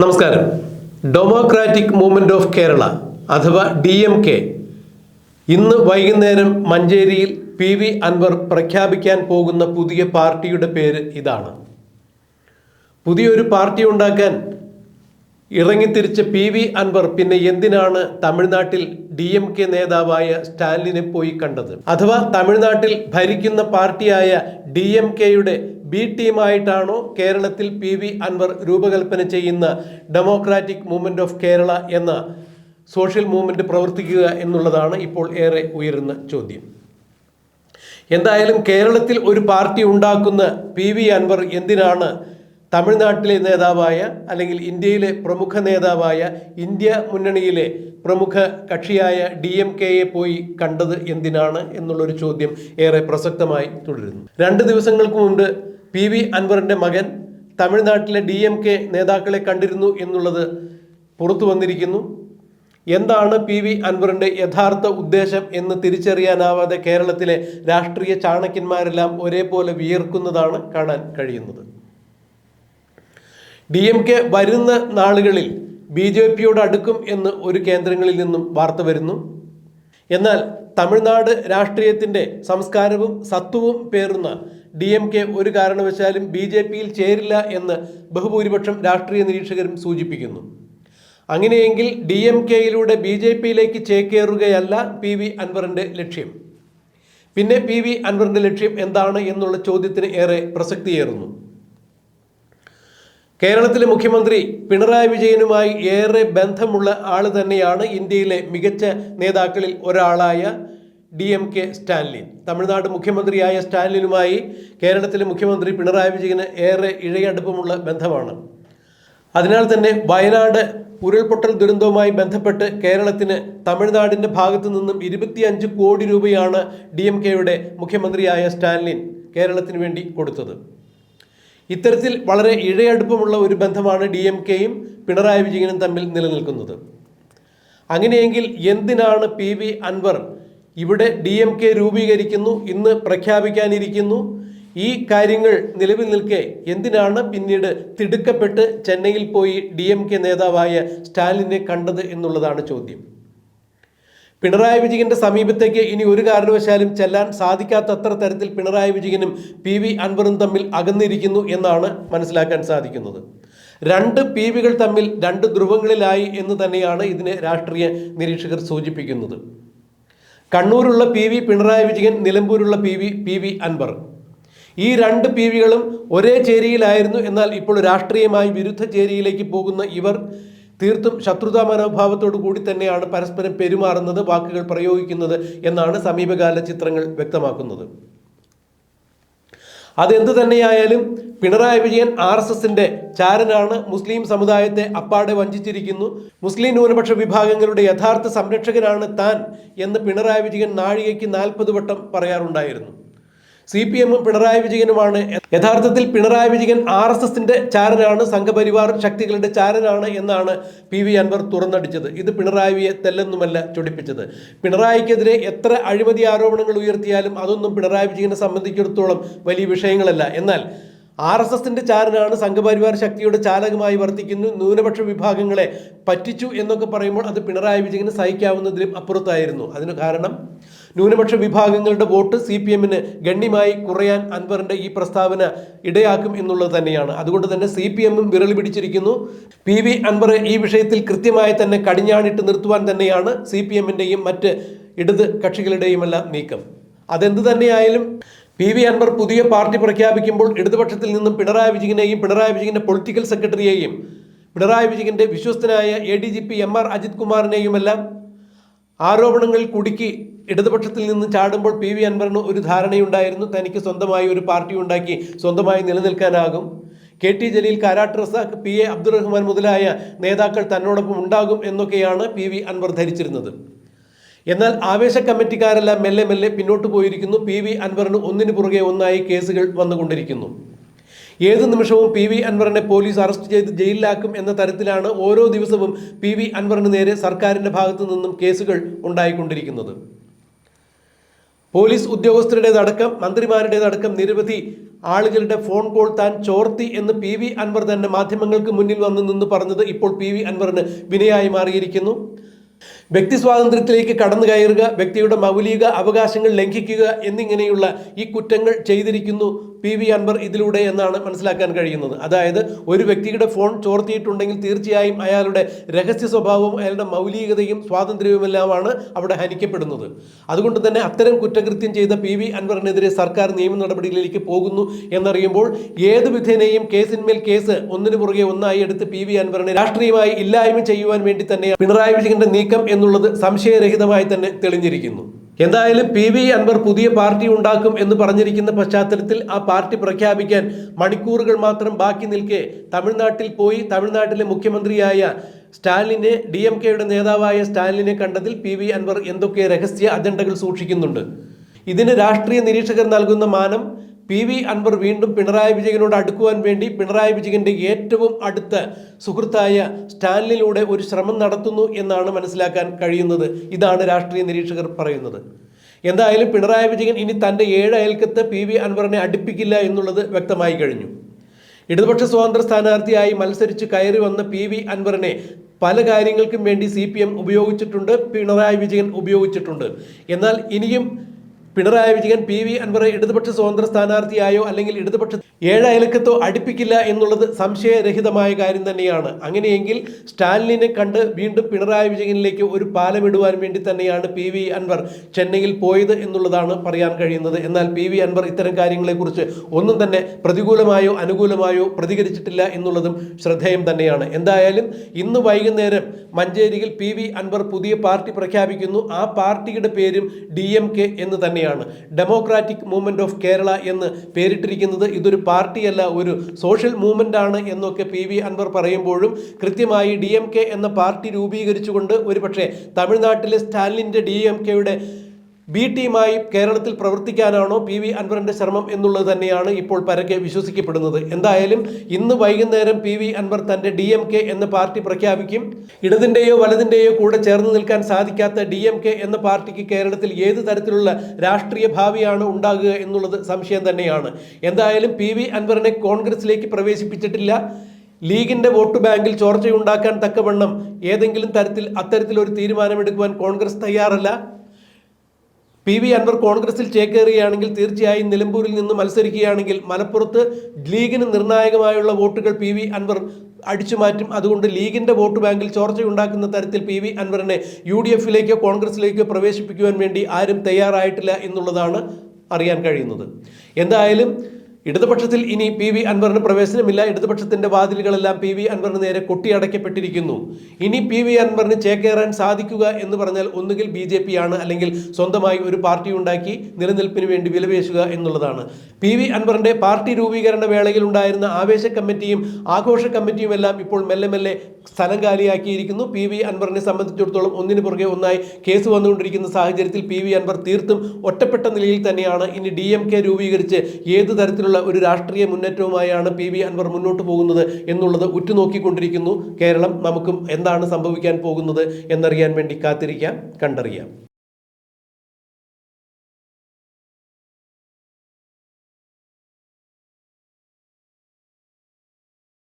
നമസ്കാരം. Democratic movement of Kerala അഥവാ D M K ഇന്ന് വൈകുന്നേരം മഞ്ചേരിയിൽ പി വി അൻവർ പ്രഖ്യാപിക്കാൻ പോകുന്ന പുതിയ പാർട്ടിയുടെ പേര് ഇതാണ്. പുതിയൊരു പാർട്ടി ഉണ്ടാക്കാൻ ഇറങ്ങിത്തിരിച്ച പി വി അൻവർ പിന്നെ എന്തിനാണ് തമിഴ്നാട്ടിൽ ഡി എം കെ നേതാവായ സ്റ്റാലിനെ പോയി കണ്ടത്? അഥവാ തമിഴ്നാട്ടിൽ ഭരിക്കുന്ന പാർട്ടിയായ ഡി എം കെയുടെ ബി ടീമായിട്ടാണോ കേരളത്തിൽ പി വി അൻവർ രൂപകൽപ്പന ചെയ്യുന്ന ഡെമോക്രാറ്റിക് മൂവ്മെന്റ് ഓഫ് കേരള എന്ന സോഷ്യൽ മൂവ്മെന്റ് പ്രവർത്തിക്കുക എന്നുള്ളതാണ് ഇപ്പോൾ ഏറെ ഉയരുന്ന ചോദ്യം. എന്തായാലും കേരളത്തിൽ ഒരു പാർട്ടി ഉണ്ടാക്കുന്ന പി വി അൻവർ എന്തിനാണ് തമിഴ്നാട്ടിലെ നേതാവായ അല്ലെങ്കിൽ ഇന്ത്യയിലെ പ്രമുഖ നേതാവായ ഇന്ത്യ മുന്നണിയിലെ പ്രമുഖ കക്ഷിയായ ഡി എം കെയെ പോയി കണ്ടത് എന്തിനാണ് എന്നുള്ളൊരു ചോദ്യം ഏറെ പ്രസക്തമായി തുടരുന്നു. രണ്ട് ദിവസങ്ങൾക്ക് മുമ്പ് പി വി അൻവറിന്റെ മകൻ തമിഴ്നാട്ടിലെ ഡി എം കെ നേതാക്കളെ കണ്ടിരുന്നു എന്നുള്ളത് പുറത്തു വന്നിരിക്കുന്നു. എന്താണ് പി വി അൻവറിന്റെ യഥാർത്ഥ ഉദ്ദേശം എന്ന് തിരിച്ചറിയാനാവാതെ കേരളത്തിലെ രാഷ്ട്രീയ ചാണക്യന്മാരെല്ലാം ഒരേപോലെ വിയർക്കുന്നതാണ് കാണാൻ കഴിയുന്നത്. ഡി എം കെ വരുന്ന നാളുകളിൽ ബി ജെ പിയോട് അടുക്കും എന്ന് ഒരു കേന്ദ്രങ്ങളിൽ നിന്നും വാർത്ത വരുന്നു. എന്നാൽ തമിഴ്നാട് രാഷ്ട്രീയത്തിന്റെ സംസ്കാരവും സത്വവും പേറുന്ന ഡി എം കെ ഒരു കാരണവശാലും ബി ജെ പിയിൽ ചേരില്ല എന്ന് ബഹുഭൂരിപക്ഷം രാഷ്ട്രീയ നിരീക്ഷകരും സൂചിപ്പിക്കുന്നു. അങ്ങനെയെങ്കിൽ ഡി എം കെയിലൂടെ ബി ജെ പിയിലേക്ക് ചേക്കേറുകയല്ല പി വി അൻവറിന്റെ ലക്ഷ്യം. പിന്നെ പി വി അൻവറിന്റെ ലക്ഷ്യം എന്താണ് എന്നുള്ള ചോദ്യത്തിന് ഏറെ പ്രസക്തിയേറുന്നു. കേരളത്തിലെ മുഖ്യമന്ത്രി പിണറായി വിജയനുമായി ഏറെ ബന്ധമുള്ള ആൾ തന്നെയാണ് ഇന്ത്യയിലെ മികച്ച നേതാക്കളിൽ ഒരാളായ D M K Stalin Tamil Nadu മുഖ്യമന്ത്രിയായ സ്റ്റാലിനുമായി കേരളത്തിലെ മുഖ്യമന്ത്രി പിണറായി വിജയന് ഏറെ ഇഴയടുപ്പമുള്ള ബന്ധമാണ്. അതിനാൽ തന്നെ വയനാട് ഉരുൾപൊട്ടൽ ദുരന്തവുമായി ബന്ധപ്പെട്ട് കേരളത്തിന് തമിഴ്നാടിന്റെ ഭാഗത്തു നിന്നും ഇരുപത്തിയഞ്ച് കോടി രൂപയാണ് ഡി എം കെയുടെ മുഖ്യമന്ത്രിയായ സ്റ്റാലിൻ കേരളത്തിന് വേണ്ടി കൊടുത്തത്. ഇത്തരത്തിൽ വളരെ ഇഴയടുപ്പമുള്ള ഒരു ബന്ധമാണ് ഡി എം കെയും പിണറായി വിജയനും തമ്മിൽ നിലനിൽക്കുന്നത്. അങ്ങനെയെങ്കിൽ എന്തിനാണ് പി വി അൻവർ ഇവിടെ ഡി എം കെ രൂപീകരിക്കുന്നു ഇന്ന് പ്രഖ്യാപിക്കാനിരിക്കുന്നു. ഈ കാര്യങ്ങൾ നിലവിൽ നിൽക്കെ എന്തിനാണ് പിന്നീട് തിടുക്കപ്പെട്ട് ചെന്നൈയിൽ പോയി ഡി എം കെ നേതാവായ സ്റ്റാലിനെ കണ്ടത് എന്നുള്ളതാണ് ചോദ്യം. പിണറായി വിജയന്റെ സമീപത്തേക്ക് ഇനി ഒരു കാരണവശാലും ചെല്ലാൻ സാധിക്കാത്തത്ര തരത്തിൽ പിണറായി വിജയനും പി വി അൻവറും തമ്മിൽ അകന്നിരിക്കുന്നു എന്നാണ് മനസ്സിലാക്കാൻ സാധിക്കുന്നത്. രണ്ട് പി വികൾ തമ്മിൽ രണ്ട് ധ്രുവങ്ങളിലായി എന്ന് തന്നെയാണ് ഇതിനെ രാഷ്ട്രീയ നിരീക്ഷകർ സൂചിപ്പിക്കുന്നത്. കണ്ണൂരുള്ള P V Pinarayi Vijayan നിലമ്പൂരുള്ള P V P V Anvar. ഈ രണ്ട് പി വികളും ഒരേ ചേരിയിലായിരുന്നു. എന്നാൽ ഇപ്പോൾ രാഷ്ട്രീയമായി വിരുദ്ധ ചേരിയിലേക്ക് പോകുന്ന ഇവർ തീർത്തും ശത്രുതാ മനോഭാവത്തോടു കൂടി തന്നെയാണ് പരസ്പരം പെരുമാറുന്നത് വാക്കുകൾ പ്രയോഗിക്കുന്നത് എന്നാണ് സമീപകാല ചിത്രങ്ങൾ വ്യക്തമാക്കുന്നത്. അതെന്ത് തന്നെയായാലും പിണറായി വിജയൻ ആർ എസ് എസിന്റെ ചാരനാണ്. മുസ്ലിം സമുദായത്തെ അപ്പാടെ വഞ്ചിച്ചിരിക്കുന്നു. മുസ്ലിം ന്യൂനപക്ഷ വിഭാഗങ്ങളുടെ യഥാർത്ഥ സംരക്ഷകനാണ് താൻ എന്ന് പിണറായി വിജയൻ നാഴികയ്ക്ക് നാൽപ്പത് വട്ടം പറയാറുണ്ടായിരുന്നു. സി പി എമ്മും പിണറായി വിജയനുമാണ്. യഥാർത്ഥത്തിൽ പിണറായി വിജയൻ ആർ എസ് എസിന്റെ ചാരനാണ് സംഘപരിവാർ ശക്തികളുടെ ചാരനാണ് എന്നാണ് പി വി അൻവർ തുറന്നടിച്ചത്. ഇത് പിണറായിയെ തെല്ലെന്നുമല്ല ചൊടിപ്പിച്ചത്. പിണറായിക്കെതിരെ എത്ര അഴിമതി ആരോപണങ്ങൾ ഉയർത്തിയാലും അതൊന്നും പിണറായി വിജയനെ സംബന്ധിച്ചിടത്തോളം വലിയ വിഷയങ്ങളല്ല. എന്നാൽ ആർ എസ് എസിന്റെ ചാരനാണ് സംഘപരിവാർ ശക്തിയുടെ ചാലകമായി വർത്തിക്കുന്നു. ന്യൂനപക്ഷ വിഭാഗങ്ങളെ പറ്റിച്ചു എന്നൊക്കെ പറയുമ്പോൾ അത് പിണറായി വിജയന് സഹിക്കാവുന്നതിലും അപ്പുറത്തായിരുന്നു. അതിന് കാരണം ന്യൂനപക്ഷ വിഭാഗങ്ങളുടെ വോട്ട് സി പി എമ്മിന് ഗണ്യമായി കുറയാൻ അൻവറിന്റെ ഈ പ്രസ്താവന ഇടയാക്കും എന്നുള്ളത് തന്നെയാണ്. അതുകൊണ്ട് തന്നെ സി പി എമ്മും വിരളി പിടിച്ചിരിക്കുന്നു. പി വി അൻവർ ഈ വിഷയത്തിൽ കൃത്യമായി തന്നെ കടിഞ്ഞാണിട്ട് നിർത്തുവാൻ തന്നെയാണ് സി പി എമ്മിന്റെയും മറ്റ് ഇടത് കക്ഷികളുടെയുമെല്ലാം നീക്കം. അതെന്ത് തന്നെയായാലും പി വി അൻവർ പുതിയ പാർട്ടി പ്രഖ്യാപിക്കുമ്പോൾ ഇടതുപക്ഷത്തിൽ നിന്നും പിണറായി വിജയനെയും പിണറായി വിജയന്റെ പൊളിറ്റിക്കൽ സെക്രട്ടറിയെയും പിണറായി വിജയന്റെ വിശ്വസ്തനായ A D G P M R Ajith കുമാറിനെയുമെല്ലാം ആരോപണങ്ങളിൽ കുടുക്കി ഇടതുപക്ഷത്തിൽ നിന്ന് ചാടുമ്പോൾ പി വി അൻവറിന് ഒരു ധാരണയുണ്ടായിരുന്നു. തനിക്ക് സ്വന്തമായി ഒരു പാർട്ടി ഉണ്ടാക്കി സ്വന്തമായി നിലനിൽക്കാനാകും. K T Jaleel Karat Razak P A Abdurahman മുതലായ നേതാക്കൾ തന്നോടൊപ്പം ഉണ്ടാകും എന്നൊക്കെയാണ് പി വി അൻവർ ധരിച്ചിരുന്നത്. എന്നാൽ ആവേശ കമ്മിറ്റിക്കാരെല്ലാം മെല്ലെ മെല്ലെ പിന്നോട്ട് പോയിരിക്കുന്നു. പി വി അൻവറിന് ഒന്നിനു പുറകെ ഒന്നായി കേസുകൾ വന്നുകൊണ്ടിരിക്കുന്നു. ഏത് നിമിഷവും പി വി അൻവറിനെ പോലീസ് അറസ്റ്റ് ചെയ്ത് ജയിലിലാക്കും എന്ന തരത്തിലാണ് ഓരോ ദിവസവും പി വി അൻവറിന് നേരെ സർക്കാരിന്റെ ഭാഗത്തു നിന്നും കേസുകൾ ഉണ്ടായിക്കൊണ്ടിരിക്കുന്നത്. പോലീസ് ഉദ്യോഗസ്ഥരുടേതടക്കം മന്ത്രിമാരുടേതടക്കം നിരവധി ആളുകളുടെ ഫോൺ കോൾ താൻ ചോർത്തി എന്ന് പി വി അൻവർ തന്നെ മാധ്യമങ്ങൾക്ക് മുന്നിൽ വന്ന് നിന്ന് പറഞ്ഞത് ഇപ്പോൾ പി വി അൻവറിന് വിനയായി മാറിയിരിക്കുന്നു. വ്യക്തി സ്വാതന്ത്ര്യത്തിലേക്ക് കടന്നു കയറുക വ്യക്തിയുടെ മൗലിക അവകാശങ്ങൾ ലംഘിക്കുക എന്നിങ്ങനെയുള്ള ഈ കുറ്റങ്ങൾ ചെയ്തിരിക്കുന്നു പി വി അൻവർ ഇതിലൂടെ എന്നാണ് മനസ്സിലാക്കാൻ കഴിയുന്നത്. അതായത് ഒരു വ്യക്തിയുടെ ഫോൺ ചോർത്തിയിട്ടുണ്ടെങ്കിൽ തീർച്ചയായും അയാളുടെ രഹസ്യ സ്വഭാവവും അയാളുടെ മൗലികതയും സ്വാതന്ത്ര്യവുമെല്ലാമാണ് അവിടെ ഹനിക്കപ്പെടുന്നത്. അതുകൊണ്ട് തന്നെ അത്തരം കുറ്റകൃത്യം ചെയ്ത പി വി അൻവറിനെതിരെ സർക്കാർ നിയമ നടപടികളിലേക്ക് പോകുന്നു എന്നറിയുമ്പോൾ ഏത് വിധേനയും കേസിന്മേൽ കേസ് ഒന്നിനു പുറകെ ഒന്നായി എടുത്ത് പി വി അൻവറിനെ രാഷ്ട്രീയമായി ഇല്ലായ്മ ചെയ്യുവാൻ വേണ്ടി തന്നെ പിണറായി വിജയന്റെ നീക്കം എന്നുള്ളത് സംശയരഹിതമായി തന്നെ തെളിഞ്ഞിരിക്കുന്നു. എന്തായാലും പി വി അൻവർ പുതിയ പാർട്ടി ഉണ്ടാക്കും എന്ന് പറഞ്ഞിരിക്കുന്ന പശ്ചാത്തലത്തിൽ ആ പാർട്ടി പ്രഖ്യാപിക്കാൻ മണിക്കൂറുകൾ മാത്രം ബാക്കി നിൽക്കെ തമിഴ്നാട്ടിൽ പോയി തമിഴ്നാട്ടിലെ മുഖ്യമന്ത്രിയായ സ്റ്റാലിനെ ഡി എം കെയുടെ നേതാവായ സ്റ്റാലിനെ കണ്ടതിൽ പി വി അൻവർ എന്തൊക്കെ രഹസ്യ അജണ്ടകൾ സൂക്ഷിക്കുന്നുണ്ട്. ഇതിന് രാഷ്ട്രീയ നിരീക്ഷകർ നൽകുന്ന മാനം പി വി അൻവർ വീണ്ടും പിണറായി വിജയനോട് അടുക്കുവാൻ വേണ്ടി പിണറായി വിജയന്റെ ഏറ്റവും അടുത്ത സുഹൃത്തായ സ്റ്റാലിനിലൂടെ ഒരു ശ്രമം നടത്തുന്നു എന്നാണ് മനസ്സിലാക്കാൻ കഴിയുന്നത്. ഇതാണ് രാഷ്ട്രീയ നിരീക്ഷകർ പറയുന്നത്. എന്തായാലും പിണറായി വിജയൻ ഇനി തന്റെ ഏഴ് അയൽക്കത്ത് പി വി അൻവറിനെ അടുപ്പിക്കില്ല എന്നുള്ളത് വ്യക്തമായി കഴിഞ്ഞു. ഇടതുപക്ഷ സ്വതന്ത്ര സ്ഥാനാർത്ഥിയായി മത്സരിച്ച് കയറി വന്ന പി വി അൻവറിനെ പല കാര്യങ്ങൾക്കും വേണ്ടി സി ഉപയോഗിച്ചിട്ടുണ്ട് പിണറായി വിജയൻ ഉപയോഗിച്ചിട്ടുണ്ട്. എന്നാൽ ഇനിയും പിണറായി വിജയൻ പി വി അൻവറെ ഇടതുപക്ഷ സ്വതന്ത്ര സ്ഥാനാർത്ഥിയായോ അല്ലെങ്കിൽ ഇടതുപക്ഷ ഏഴ് അയലക്കത്തോ അടുപ്പിക്കില്ല എന്നുള്ളത് സംശയരഹിതമായ കാര്യം തന്നെയാണ്. അങ്ങനെയെങ്കിൽ സ്റ്റാലിനെ കണ്ട് വീണ്ടും പിണറായി വിജയനിലേക്ക് ഒരു പാലമിടുവാൻ വേണ്ടി തന്നെയാണ് പി വി അൻവർ ചെന്നൈയിൽ പോയത് എന്നുള്ളതാണ് പറയാൻ കഴിയുന്നത്. എന്നാൽ പി വി അൻവർ ഇത്തരം കാര്യങ്ങളെക്കുറിച്ച് ഒന്നും തന്നെ പ്രതികൂലമായോ അനുകൂലമായോ പ്രതികരിച്ചിട്ടില്ല എന്നുള്ളതും ശ്രദ്ധേയം തന്നെയാണ്. എന്തായാലും ഇന്ന് വൈകുന്നേരം മഞ്ചേരിയിൽ പി വി അൻവർ പുതിയ പാർട്ടി പ്രഖ്യാപിക്കുന്നു. ആ പാർട്ടിയുടെ പേരും ഡി എം കെ എന്ന് തന്നെയാണ്. ഡെമോക്രാറ്റിക് മൂവ്മെന്റ് ഓഫ് കേരള എന്ന് പേരിട്ടിരിക്കുന്നത് ഇതൊരു പാർട്ടിയല്ല ഒരു സോഷ്യൽ മൂവ്മെന്റ് ആണ് എന്നൊക്കെ പി വി അൻവർ പറയുമ്പോഴും കൃത്യമായി ഡി എം കെ എന്ന പാർട്ടി രൂപീകരിച്ചുകൊണ്ട് ഒരുപക്ഷെ തമിഴ്നാട്ടിലെ സ്റ്റാലിന്റെ ഡി എം കെയുടെ ബി ടീമായി കേരളത്തിൽ പ്രവർത്തിക്കാനാണോ പി വി അൻവറിന്റെ ശ്രമം എന്നുള്ളത് തന്നെയാണ് ഇപ്പോൾ പരക്കെ വിശ്വസിക്കപ്പെടുന്നത്. എന്തായാലും ഇന്ന് വൈകുന്നേരം പി വി അൻവർ തന്റെ ഡി എം കെ എന്ന പാർട്ടി പ്രഖ്യാപിക്കും. ഇടതിന്റെയോ വലതിന്റെയോ കൂടെ ചേർന്ന് നിൽക്കാൻ സാധിക്കാത്ത ഡി എം കെ എന്ന പാർട്ടിക്ക് കേരളത്തിൽ ഏത് തരത്തിലുള്ള രാഷ്ട്രീയ ഭാവിയാണ് ഉണ്ടാകുക എന്നുള്ളത് സംശയം തന്നെയാണ്. എന്തായാലും പി വി അൻവറിനെ കോൺഗ്രസിലേക്ക് പ്രവേശിപ്പിച്ചിട്ടില്ല. ലീഗിന്റെ വോട്ട് ബാങ്കിൽ ചോർച്ചയുണ്ടാക്കാൻ തക്കവണ്ണം ഏതെങ്കിലും തരത്തിൽ അത്തരത്തിലൊരു തീരുമാനമെടുക്കുവാൻ കോൺഗ്രസ് തയ്യാറല്ല. പി വി അൻവർ കോൺഗ്രസിൽ ചേക്കേറുകയാണെങ്കിൽ തീർച്ചയായും നിലമ്പൂരിൽ നിന്ന് മത്സരിക്കുകയാണെങ്കിൽ മലപ്പുറത്ത് ലീഗിന് നിർണായകമായുള്ള വോട്ടുകൾ പി വി അൻവർ അടിച്ചു മാറ്റും അതുകൊണ്ട് ലീഗിന്റെ വോട്ട് ബാങ്കിൽ ചോർച്ചയുണ്ടാക്കുന്ന തരത്തിൽ പി വി അൻവറിനെ യു ഡി എഫിലേക്കോ കോൺഗ്രസിലേക്കോ പ്രവേശിപ്പിക്കുവാൻ വേണ്ടി ആരും തയ്യാറായിട്ടില്ല എന്നുള്ളതാണ് അറിയാൻ കഴിയുന്നത്. എന്തായാലും ഇടതുപക്ഷത്തിൽ ഇനി പി വി അൻവറിന് പ്രവേശനമില്ല. ഇടതുപക്ഷത്തിന്റെ വാതിലുകളെല്ലാം പി വി അൻവറിന് നേരെ കൊട്ടിയടയ്ക്കപ്പെട്ടിരിക്കുന്നു. ഇനി പി വി അൻവറിന് ചേക്കേറാൻ സാധിക്കുക എന്ന് പറഞ്ഞാൽ ഒന്നുകിൽ ബി ജെ പി ആണ് അല്ലെങ്കിൽ സ്വന്തമായി ഒരു പാർട്ടി ഉണ്ടാക്കി നിലനിൽപ്പിന് വേണ്ടി വിലപേശുക എന്നുള്ളതാണ്. പി വി അൻവറിന്റെ പാർട്ടി രൂപീകരണ വേളയിൽ ഉണ്ടായിരുന്ന ആവേശ കമ്മിറ്റിയും ആഘോഷ കമ്മിറ്റിയും എല്ലാം ഇപ്പോൾ മെല്ലെ മെല്ലെ സ്ഥലം കാലിയാക്കിയിരിക്കുന്നു പി വി അൻവറിനെ സംബന്ധിച്ചിടത്തോളം ഒന്നിനു പുറകെ ഒന്നായി കേസ് വന്നുകൊണ്ടിരിക്കുന്ന സാഹചര്യത്തിൽ പി വി അൻവർ തീർത്തും ഒറ്റപ്പെട്ട നിലയിൽ തന്നെയാണ് ഇനി ഡി എം കെ രൂപീകരിച്ച് ഏത് തരത്തിലുള്ള ഒരു രാഷ്ട്രീയ മുന്നേറ്റവുമായാണ് പി വി അൻവർ മുന്നോട്ട് പോകുന്നത് എന്നുള്ളത് ഉറ്റുനോക്കിക്കൊണ്ടിരിക്കുന്നു. കേരളം നമുക്കും എന്താണ് സംഭവിക്കാൻ പോകുന്നത് എന്നറിയാൻ വേണ്ടി കാത്തിരിക്കാം കണ്ടറിയാം.